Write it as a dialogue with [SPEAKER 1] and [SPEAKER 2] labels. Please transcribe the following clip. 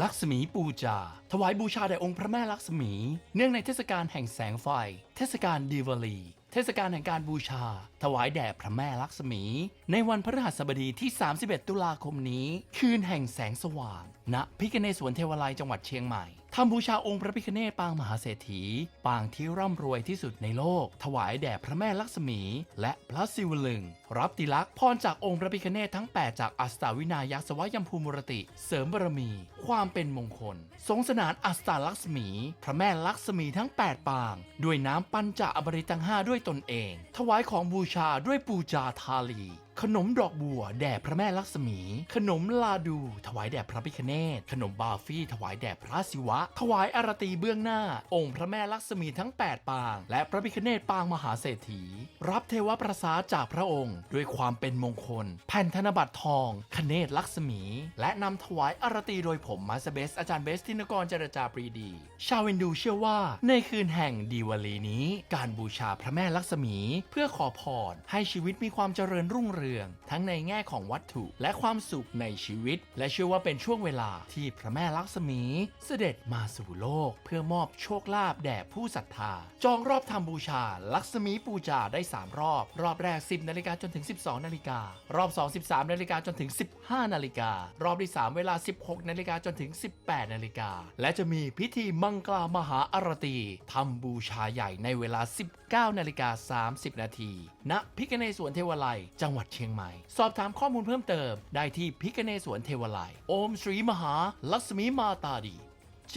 [SPEAKER 1] ลักษมีปูจา ถวายบูชาแด่องค์พระแม่ลักษมี เนื่องในเทศกาลแห่งแสงไฟ เทศกาลดีวลี เทศกาลแห่งการบูชา ถวายแด่พระแม่ลักษมี ในวันพฤหัสบดีที่ 31 ตุลาคมนี้ คืนแห่งแสงสว่าง ณ พิกเนสวนเทวาลัยจังหวัดเชียงใหม่ ทำบูชาองค์พระพิคเนศปางมหาเศรษฐี ปางที่ร่ำรวยที่สุดในโลก ถวายแด่พระแม่ลักษมี และพระศิวลึง รับติลักษณ์พรจากองค์พระพิคเนศทั้ง 8 จากอัสตาวินายสวยัมพูมุรติ เสริมบารมี ความเป็นมงคลทรงสนานอัสตาลักษมี พระแม่ลักษมีทั้ง 8 ปาง ด้วยน้ำปัญจอบริตังห้าด้วยตนเอง ถวายของบูชาด้วยปูจาทาลีขนมดอกบัวแด่พระแม่ลักษมี ขนมลาดู ถวายแด่พระพิคเนศขนมบาฟี่ ถวายแด่พระศิวะ ถวายอารตีเบื้องหน้า องค์พระแม่ลักษมีทั้ง 8 ปาง และพระพิคเนศปางมหาเศรษฐี รับเทวประสาจากพระองค์ ด้วยความเป็นมงคล แผ่นธนบัตรทองคเนศลักษมี และนำถวายอารตีโดยผมมาสเบสอาจารย์เบสทินกรจรจาปรีดี ชาวเวนดูเชื่อว่า ในคืนแห่งดีวลีนี้ การบูชาพระแม่ลักษมี เพื่อขอพรให้ชีวิตมีความเจริญรุ่งเรืองทั้งในแง่ของวัตถุและความสุขในชีวิต และเชื่อว่าเป็นช่วงเวลาที่พระแม่ลักษมีเสด็จมาสู่โลก เพื่อมอบโชคลาภแด่ผู้ศรัทธา จองรอบทำบูชา ลักษมีปูจาได้ 3 รอบ รอบแรก 10นาฬิกาจนถึง 12นาฬิการอบ 2 13นาฬิกาจนถึง 15นาฬิการอบที่ 3 เวลา 16นาฬิกาจนถึง 18นาฬิกาและจะมีพิธีมังกลามหาอารตีทำบูชาใหญ่ในเวลา 19นาฬิกา30นาทีณพิกเนศวนเทวาลัยจังหวัดเชียงใหม่ สอบถามข้อมูลเพิ่มเติม ได้ที่พิกเนสวนเทวไลโอมศรีมหาลักษมีมาตาดีเจ